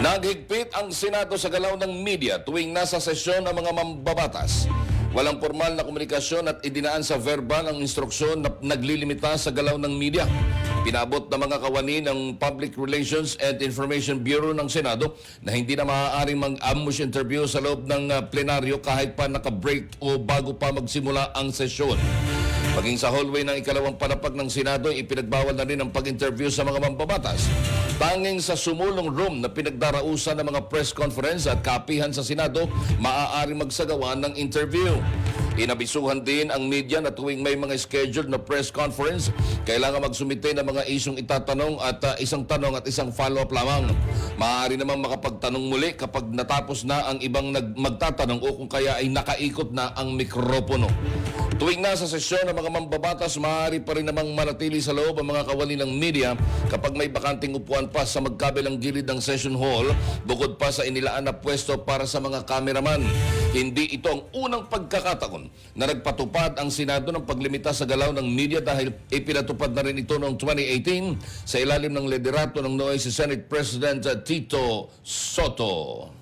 Naghigpit ang Senado sa galaw ng media tuwing nasa sesyon ang mga mambabatas. Walang formal na komunikasyon at idinaan sa verbal ang instruksyon na naglilimita sa galaw ng media. Pinabot ng mga kawani ng Public Relations and Information Bureau ng Senado na hindi na maaaring mag-ambush interview sa loob ng uh, plenaryo kahit pa naka-break o bago pa magsimula ang sesyon. Maging sa hallway ng ikalawang panapag ng Senado, ipinagbawal na rin ang pag-interview sa mga mambabatas. Tanging sa sumulong room na pinagdarausan ng mga press conference at kapihan sa Senado, maaari magsagawa ng interview. Inabisuhan din ang media na tuwing may mga scheduled na press conference, kailangan magsumite ng mga isyong itatanong at uh, isang tanong at isang follow-up lamang. Maaari namang makapagtanong muli kapag natapos na ang ibang nag- magtatanong o kung kaya ay nakaikot na ang mikropono. Tuwing nasa sesyon ng mga mambabatas, maaari pa rin namang manatili sa loob ang mga kawali ng media kapag may bakanting upuan pa sa magkabilang gilid ng session hall, bukod pa sa inilaan na pwesto para sa mga kameraman. Hindi ito ang unang pagkakataon na nagpatupad ang Senado ng paglimita sa galaw ng media dahil ipinatupad na rin ito noong 2018 sa ilalim ng liderato ng noong si Senate President Tito Soto.